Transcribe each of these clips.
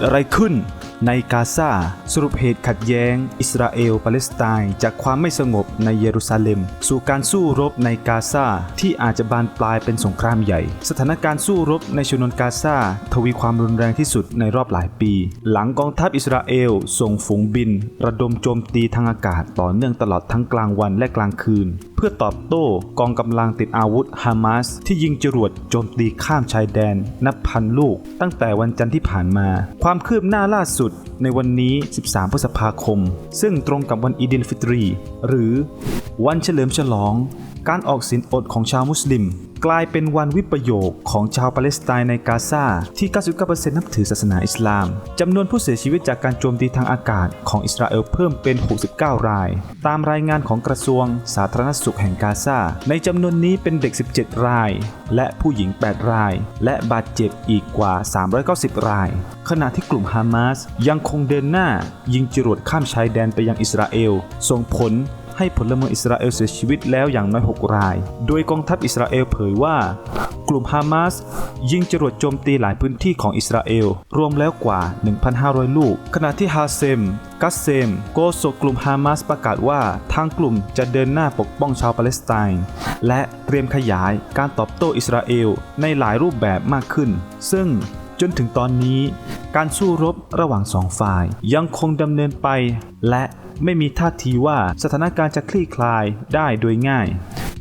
ดอะไรขึ้น ในกาซาสรุปเหตุขัดแย้ง อิสราเอลปาเลสไตน์จากความไม่สงบในเยรูซาเล็ม สู่การสู้รบในกาซาที่อาจจะบานปลายเป็นสงครามใหญ่ สถานการณ์สู้รบในชนวนกาซาทวีความรุนแรงที่สุดในรอบหลายปี หลังกองทัพอิสราเอลส่งฝูงบิน ระดมโจมตีทางอากาศต่อเนื่องตลอดทั้งกลางวันและกลางคืน เพื่อตอบโต้กองกำลังติดอาวุธฮามาสที่ยิงจรวดโจมตีข้ามชายแดน นับพันลูก ตั้งแต่วันจันทร์ที่ผ่านมา ความคืบหน้าล่าสุดในวันนี้ 13 พฤษภาคม ซึ่งตรงกับวันอีดิลฟิตรี หรือวันเฉลิมฉลอง การออกสินอดของชาวมุสลิม กลายเป็นวันวิปโยคของชาวปาเลสไตน์ในกาซาที่ 99%นับถือศาสนาอิสลามจำนวนผู้เสียชีวิตจากการโจมตีทางอากาศของอิสราเอลเพิ่มเป็น 69 ราย ตามรายงานของกระทรวงสาธารณสุขแห่งกาซาในจำนวนนี้เป็นเด็ก 17 ราย และผู้หญิง 8 ราย และบาดเจ็บอีกกว่า 390 ราย ขณะที่กลุ่มฮามาสยังคงเดินหน้ายิงจรวดข้ามชายแดนไปยังอิสราเอลส่งผล ให้พลเมืองอิสราเอลเสียชีวิตแล้วอย่างน้อย 6 ราย โดยกองทัพอิสราเอลเผยว่า กลุ่มฮามาสยิงจรวดโจมตีหลายพื้นที่ของอิสราเอล รวมแล้วกว่า 1,500 ลูก ขณะที่ฮาเซม กัสเซม โกโซกลุ่มฮามาสประกาศว่าทางกลุ่มจะเดินหน้าปกป้องชาวปาเลสไตน์และเตรียมขยายการตอบโต้อิสราเอลในหลายรูปแบบมากขึ้น ซึ่งจนถึงตอนนี้ การสู้รบระหว่างสองฝ่ายยังคงดำเนินไปและ ไม่มีท่าทีว่าสถานการณ์จะคลี่คลายได้โดยง่าย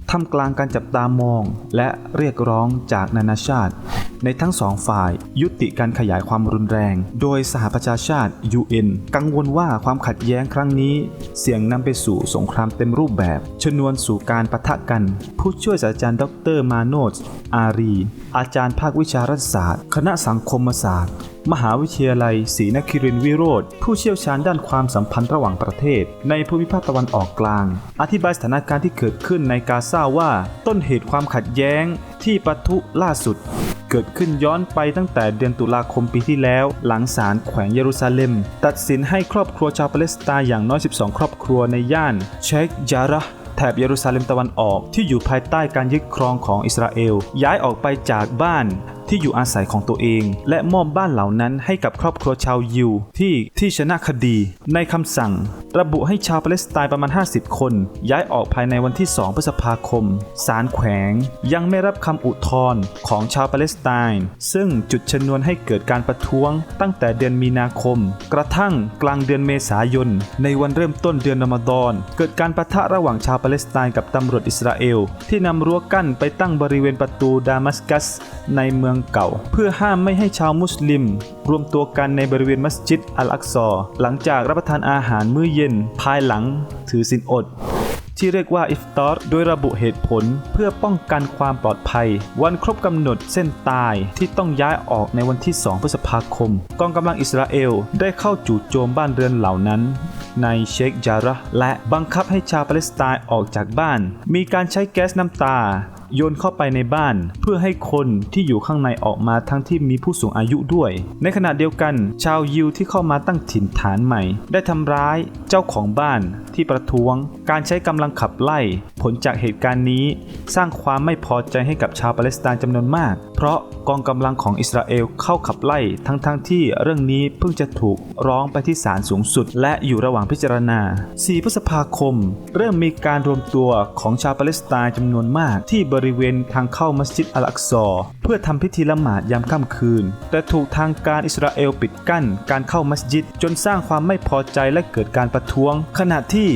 ท่ามกลางการจับตามองและเรียกร้องจากนานาชาติ ในทั้งสองฝ่าย ยุติการขยายความรุนแรง โดยสหประชาชาติ UN กังวลว่าความขัดแย้งครั้งนี้ เสี่ยงนำไปสู่สงครามเต็มรูปแบบ ชนวนสู่การปะทะกัน ผู้ช่วยศาสตราจารย์ดรมาโนจอารี อาจารย์ภาควิชารัฐศาสตร์ คณะสังคมศาสตร์มหาวิทยาลัยศรีนครินทรวิโรธผู้เชี่ยวชาญด้านความสัมพันธ์ระหว่างประเทศ ในภูมิภาคตะวันออกกลาง อธิบายสถานการณ์ที่เกิดขึ้นในกาซาว่า ต้นเหตุความขัดแย้ง ที่ปะทุล่าสุด เกิดขึ้นย้อนไปตั้งแต่เดือนตุลาคมปีที่แล้ว หลังศาลแขวงเยรูซาเล็ม ตัดสินให้ครอบครัวชาวปาเลสไตน์อย่างน้อย 12 ครอบครัวในย่านเชคยาระแถบเยรูซาเล็มตะวันออกที่อยู่ภายใต้การยึดครองของอิสราเอล ย้ายออกไปจากบ้าน ที่อยู่อาศัยของตัวเอง และมอบบ้านเหล่านั้นให้กับครอบครัวชาวยิวที่ที่ชนะคดี ในคำสั่ง ระบุให้ชาวปาเลสไตน์ประมาณ 50 คน ย้ายออกภายในวันที่ 2 พฤษภาคม ศาลแขวง ยังไม่รับคำอุทธรณ์ของชาวปาเลสไตน์ซึ่งจุดชนวนให้เกิดการประท้วง ตั้งแต่เดือนมีนาคม กระทั่งกลางเดือนเมษายน ในวันเริ่มต้นเดือนรอมฎอน เกิดการปะทะระหว่างชาวปาเลสไตน์กับตำรวจอิสราเอล ที่นำรั้วกั้นไปตั้งบริเวณประตูดามัสกัส ในเมืองเก่า เพื่อห้ามไม่ให้ชาวมุสลิม รวมตัวกันในบริเวณมัสยิดอัลอักซอ หลังจากรับประทานอาหารมื้อเย็น ภายหลังถือศีลอดที่เรียกว่าอิฟตอร์โดยระบุเหตุผลเพื่อป้องกันความปลอดภัย วันครบกำหนดเส้นตายที่ต้องย้ายออกในวันที่ 2 พฤษภาคม กองกำลังอิสราเอลได้เข้าจู่โจมบ้านเรือนเหล่านั้น ในเชคจาระและบังคับให้ชาวปาเลสไตน์ออกจากบ้าน มีการใช้แก๊สน้ำตา โยนเข้าไปในบ้าน เพื่อให้คนที่อยู่ข้างในออกมาทั้งที่มีผู้สูงอายุด้วย ในขณะเดียวกัน ชาวยิวที่เข้ามาตั้งถิ่นฐานใหม่ ได้ทำร้ายเจ้าของบ้านที่ประท้วง การใช้กำลังขับไล่ผลจากเหตุการณ์นี้สร้างความไม่พอใจให้กับชาวปาเลสไตน์จำนวนมาก เพราะกองกำลังของอิสราเอลเข้าขับไล่ทั้งๆทที่เรื่องนี้เพิ่งจะถูกร้องไปที่ศาลสูงสุด และอยู่ระหว่างพิจารณา 4 พฤษภาคม เริ่มมีการรวมตัวของชาวปาเลสไตน์จำนวนมาก ที่บริเวณทางเข้ามัสยิดอัลอักซอเพื่อทำพิธีละหมาดยามค่ำคืน แต่ถูกทางการอิสราเอลปิดกั้นการเข้ามัสยิดจนสร้างความไม่พอใจและเกิดการประท้วง ขณะที่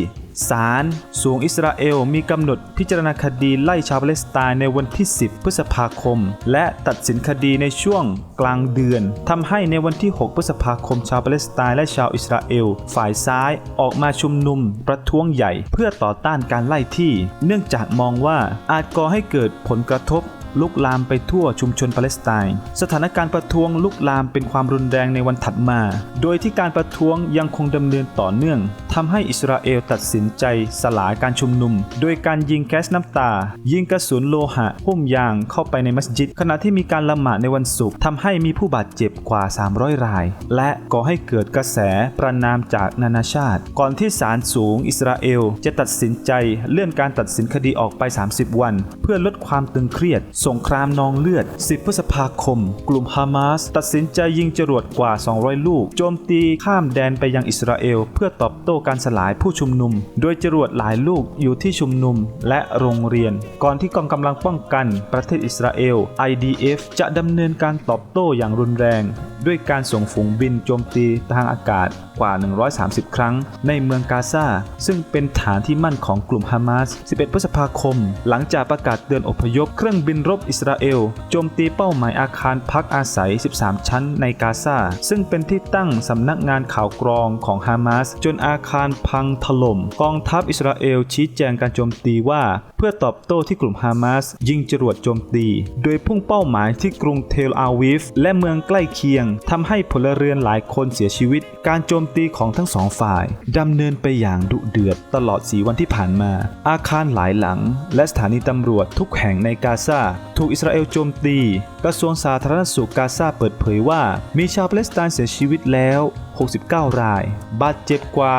ศาลสูงอิสราเอลมีกำหนดพิจารณาคดีไล่ชาวปาเลสไตน์ในวันที่ 10 พฤษภาคม และตัดสินคดีในช่วงกลางเดือนทำให้ในวันที่ 6 พฤษภาคมชาวปาเลสไตน์และชาวอิสราเอล ฝ่ายซ้ายออกมาชุมนุมประท้วงใหญ่ เพื่อต่อต้านการไล่ที่ เนื่องจากมองว่าอาจก่อให้เกิดผลกระทบ ลุกลามไปทั่วชุมชนปาเลสไตน์สถานการณ์ประท้วงลุกลามเป็นความรุนแรงในวันถัดมา โดยที่การประท้วงยังคงดำเนินต่อเนื่องทำให้อิสราเอลตัดสินใจสลายการชุมนุม โดยการยิงแก๊สน้ำตา ยิงกระสุนโลหะหุ้มยางเข้าไปในมัสยิด ขณะที่มีการละหมาดในวันศุกร์ทำให้มีผู้บาดเจ็บกว่า 300 ราย และก่อให้เกิดกระแสประนามจากนานาชาติ ก่อนที่ศาลสูงอิสราเอลจะตัดสินใจเลื่อนการตัดสินคดีออกไป 30 วัน เพื่อลดความตึงเครียดสงครามนองเลือด 10 พฤษภาคม กลุ่มฮามาส ตัดสินใจยิงจรวดกว่า 200 ลูก โจมตีข้ามแดนไปยังอิสราเอล เพื่อตอบโต้การสลายผู้ชุมนุม โดยจรวดหลายลูกอยู่ที่ชุมนุมและโรงเรียน ก่อนที่กองกำลังป้องกันประเทศอิสราเอล IDF จะดำเนินการตอบโต้อย่างรุนแรง ด้วยการส่งฝูงบินโจมตีทางอากาศกว่า 130 ครั้ง ในเมืองกาซาซึ่งเป็นฐานที่มั่นของกลุ่มฮามาส 11 พฤษภาคม หลังจากประกาศเตือนอพยพ เครื่องบินรบอิสราเอล โจมตีเป้าหมายอาคารพักอาศัย 13 ชั้นในกาซาซึ่งเป็นที่ตั้งสำนักงานข่าวกรองของฮามาส จนอาคารพังถล่ม กองทัพอิสราเอลชี้แจงการโจมตีว่า เพื่อตอบโต้ที่กลุ่มฮามาสยิงจรวดโจมตี โดยพุ่งเป้าหมายที่กรุงเทลอาวิฟและเมืองใกล้เคียงทำให้พลเรือนหลายคนเสียชีวิต การโจมตีของทั้งสองฝ่ายดำเนินไปอย่างดุเดือดตลอดสีวันที่ผ่านมา อาคารหลายหลัง และสถานีตำรวจทุกแห่งในกาซาถูกอิสราเอลโจมตี กระทรวงสาธารณสุขกาซาเปิดเผยว่า มีชาวปาเลสไตน์เสียชีวิตแล้ว 69 ราย บาดเจ็บกว่า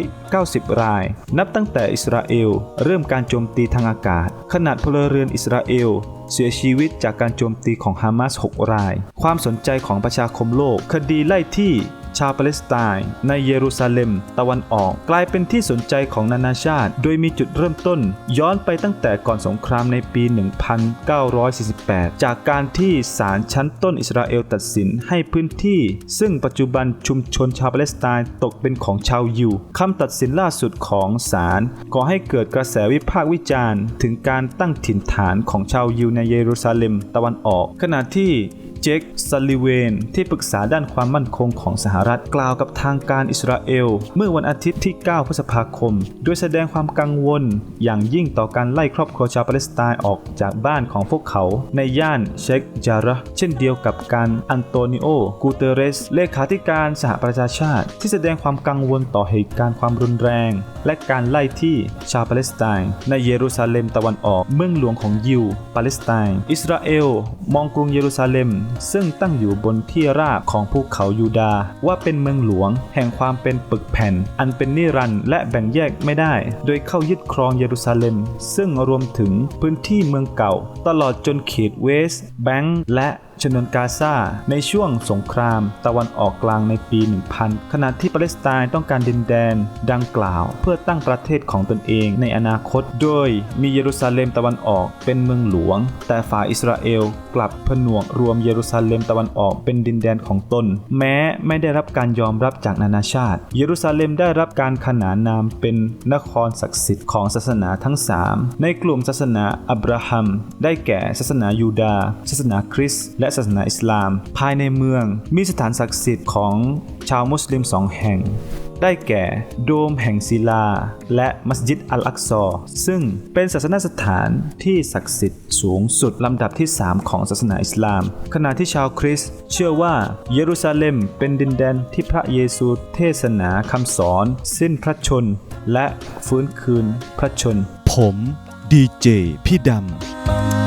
390 ราย นับตั้งแต่อิสราเอล เริ่มการโจมตีทางอากาศ ขนาดพลเรือนอิสราเอล เสียชีวิตจากการโจมตีของฮามาส 6 ราย ความสนใจของประชาคมโลก คดีไล่ที่ ชาวปาเลสไตน์ในเยรูซาเล็ม ตะวันออก กลายเป็นที่สนใจของนานาชาติ โดยมีจุดเริ่มต้น ย้อนไปตั้งแต่ก่อนสงครามในปี 1948 จากการที่ศาลชั้นต้นอิสราเอลตัดสินให้พื้นที่ ซึ่งปัจจุบันชุมชนชาวปาเลสไตน์ตกเป็นของชาวยิวคำตัดสินล่าสุดของศาลก่อให้เกิดกระแสวิพากษ์วิจารณ์ ถึงการตั้งถิ่นฐานของชาวยิวในเยรูซาเล็มตะวันออก ขณะที่ เจคซัลลิเวนที่ปรึกษาด้านความมั่นคงของสหรัฐกล่าวกับทางการอิสราเอล เมื่อวันอาทิตย์ที่ 9 พฤษภาคม โดยแสดงความกังวล อย่างยิ่งต่อการไล่ครอบครัวชาวปาเลสไตน์ออกจากบ้านของพวกเขา ในย่านเชคจาระเช่นเดียวกับการอันโตนิโอ กูเตเรส เลขาธิการสหประชาชาติ ที่แสดงความกังวลต่อเหตุการณ์ความรุนแรงและการไล่ที่ชาวปาเลสไตน์ในเยรูซาเล็มตะวันออกเมืองหลวงของยิวปาเลสไตน์อิสราเอลมองกรุงเยรูซาเล็ม ซึ่งตั้งอยู่บนที่ราบของภูเขายูดาห์ว่าเป็นเมืองหลวง แห่งความเป็นปึกแผ่น อันเป็นนิรันดร์และแบ่งแยกไม่ได้ โดยเข้ายึดครองเยรูซาเล็ม ซึ่งรวมถึงพื้นที่เมืองเก่า ตลอดจนเขตเวสต์แบงก์และ ชนวนกาซาในช่วงสงคราม ตะวันออกกลางในปี 1000 ขณะที่ปาเลสไตน์ต้องการดินแดนดังกล่าว เพื่อตั้งประเทศของตนเองในอนาคต โดยมีเยรูซาเล็มตะวันออกเป็นเมืองหลวง แต่ฝ่ายอิสราเอลกลับผนวกรวมเยรูซาเล็มตะวันออกเป็นดินแดนของตน แม้ไม่ได้รับการยอมรับจากนานาชาติ เยรูซาเล็มได้รับการขนานนามเป็นนครศักดิ์สิทธิ์ของศาสนาทั้ง 3 ในกลุ่มศาสนาอับราฮัม ได้แก่ศาสนายูดาห์ศาสนาคริสต์และศาสนาอิสลาม ภายในเมืองมีสถานศักดิ์สิทธิ์ของชาวมุสลิมสองแห่ง ได้แก่โดมแห่งศิลา และมัสยิดอัลอักซอ ซึ่งเป็นศาสนสถานที่ศักดิ์สิทธิ์สูงสุดลำดับที่ 3 ของศาสนาอิสลาม ขณะที่ชาวคริสต์เชื่อว่าเยรูซาเล็มเป็นดินแดนที่พระเยซูเทศนาคำสอนสิ้นพระชน และฟื้นคืนพระชน ผมดีเจพี่ดำ